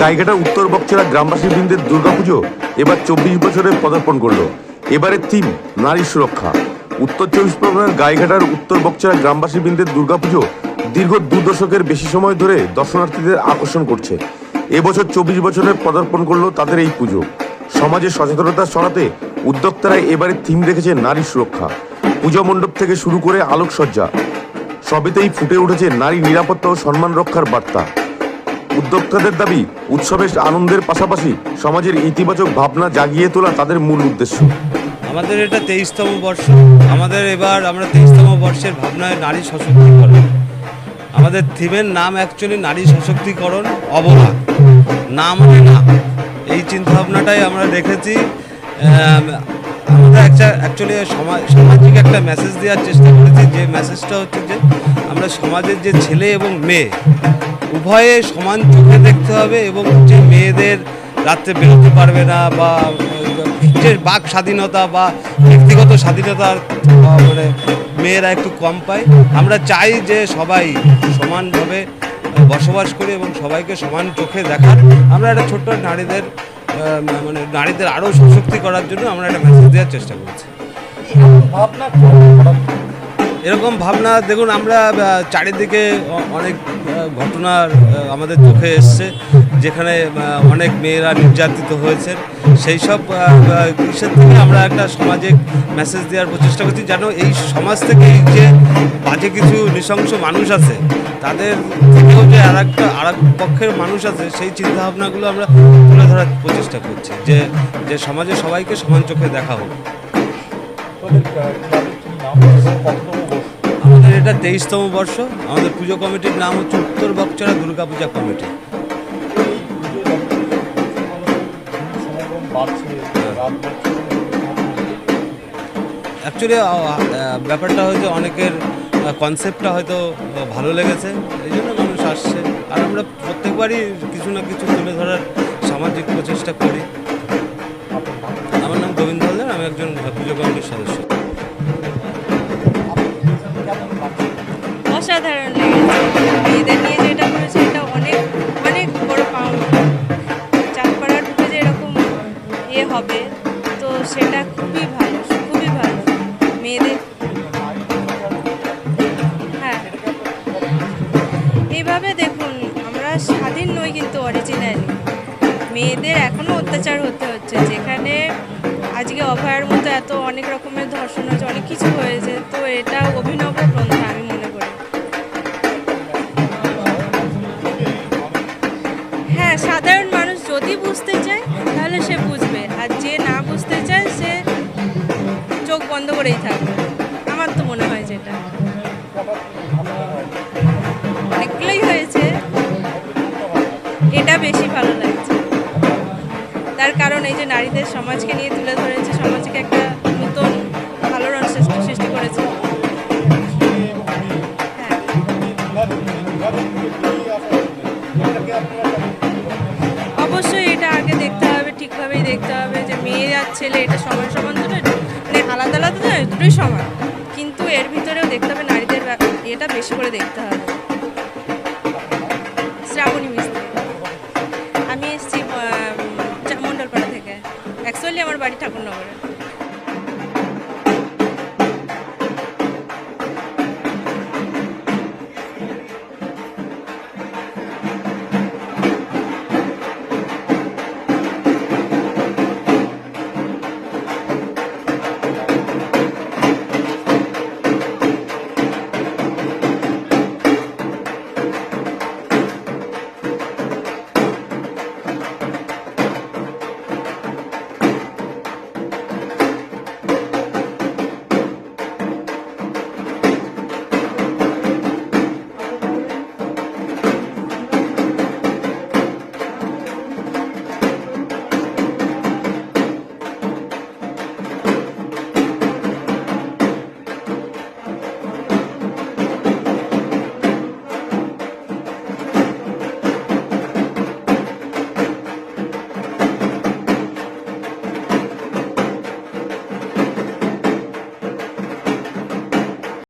গাইঘাটার উত্তর বক্সেরা গ্রামবাসী বৃন্দের দুর্গাপুজো এবার চব্বিশ বছরে পদার্পণ করল। এবারের থিম নারী সুরক্ষা। উত্তর চব্বিশ পরগনার গাইঘাটার উত্তর বক্সেরা গ্রামবাসী বৃন্দের দুর্গাপুজো দীর্ঘ দু দশকের বেশি সময় ধরে দর্শনার্থীদের আকর্ষণ করছে। এবছর চব্বিশ বছরে পদার্পণ করল তাদের এই পুজো। সমাজে সচেতনতা সরাতে উদ্যোক্তারা এবারে থিম রেখেছে নারী সুরক্ষা। পূজা মণ্ডপ থেকে শুরু করে আলোকসজ্জা। সবেতেই ফুটে উঠেছে নারী নিরাপত্তা ও সম্মান রক্ষার বার্তা। উদ্যোক্তাদের দাবি উৎসবের আনন্দের পাশাপাশি সমাজের ইতিবাচক ভাবনা জাগিয়ে তোলা তাদের মূল উদ্দেশ্য। আমাদের এটা তেইশতম বর্ষ। আমাদের এবার আমরা তেইশতম বর্ষের ভাবনায় নারী সশক্তিকরণ। আমাদের থিমের নাম অ্যাকচুয়ালি নারী সশক্তিকরণ অবলা। না মানে না। এই চিন্তাভাবনাটাই আমরা আম, আমরা একটা অ্যাকচুয়ালি সমাজ সামাজিক একটা মেসেজ দেওয়ার চেষ্টা করেছি। যে মেসেজটা হচ্ছে যে আমরা সমাজের যে ছেলে এবং মেয়ে উভয়ে সমান চোখে দেখতে হবে এবং যে মেয়েদের রাত্রে বেরোতে পারবে না বা যে বাক স্বাধীনতা বা ব্যক্তিগত স্বাধীনতার মানে মেয়েরা একটু কম পায়। আমরা চাই যে সবাই সমানভাবে বসবাস করি এবং সবাইকে সমান চোখে দেখার। আমরা একটা ছোট্ট নারীদের মানে নারীদের আরও সশক্তি করার জন্য আমরা একটা মেসেজ দেওয়ার চেষ্টা করছি। এরকম ভাবনা দেখুন আমরা চারিদিকে অনেক ঘটনার আমাদের চোখে এসছে যেখানে অনেক মেয়েরা নির্যাতিত হয়েছে। সেই সব আহ, থেকে আমরা একটা সামাজিক মেসেজ দেওয়ার প্রচেষ্টা করছি যেন এই সমাজ থেকে যে বাজে কিছু নৃশংস মানুষ আছে তাদের থেকেও যে আর একটা আর পক্ষের মানুষ আছে সেই চিন্তাভাবনাগুলো আমরা তুলে ধরার প্রচেষ্টা করছি যে যে সমাজে সবাইকে সমান চোখে দেখা হোক। আমাদের এটা তেইশতম বর্ষ, আমাদের পুজো কমিটির নাম হচ্ছে উত্তর বকচরা দুর্গা পূজা কমিটি। অ্যাকচুয়ালি ব্যাপারটা হয়তো অনেকের কনসেপ্টটা হয়তো ভালো লেগেছে, এই জন্য মানুষ আসছে। আর আমরা প্রত্যেকবারই কিছু না কিছু তুলে ধরার সামাজিক প্রচেষ্টা করি। আমার নাম গোবিন্দ আমি একজন পুজো কমিটির সদস্য। অসাধারণ মেয়েদের নিয়ে যেটা করেছে, এটা অনেক অনেক বড় পাওনা। চাঁদপাড়ার বুকে যে এরকম ইয়ে হবে, তো সেটা খুবই ভালো খুবই ভালো। মেয়েদের হ্যাঁ। এইভাবে দেখুন, আমরা স্বাধীন নই কিন্তু অরিজিনালি মেয়েদের এখনও অত্যাচার হতে হচ্ছে, যেখানে আজকে অভয়ার মতো এত অনেক রকমের ধর্ষণ হয়েছে, অনেক কিছু হয়েছে, তো এটা অভিনব পন্থা আমি করেই থাকবে। আমার তো মনে হয় যেটা অনেকগুলোই হয়েছে। এটা বেশি ভালো লাগছে। তার কারণ এই যে নারীদের সমাজকে নিয়ে তুলে ধরেছে, সমাজকে একটা নতুন ভালো সৃষ্টি সৃষ্টি করেছে। হ্যাঁ। অবশ্যই এটা আগে দেখতে হবে, ঠিকভাবেই দেখতে হবে যে মেয়ে আর ছেলে এটা সমান দুটোই সমান। কিন্তু এর ভিতরেও দেখতে হবে নারীদের এটা বেশি করে দেখতে হবে। শ্রাবণী মিস্ত্রি। আমি এসেছি মণ্ডলপাড়া থেকে। অ্যাকচুয়ালি আমার বাড়ি ঠাকুরনগরে।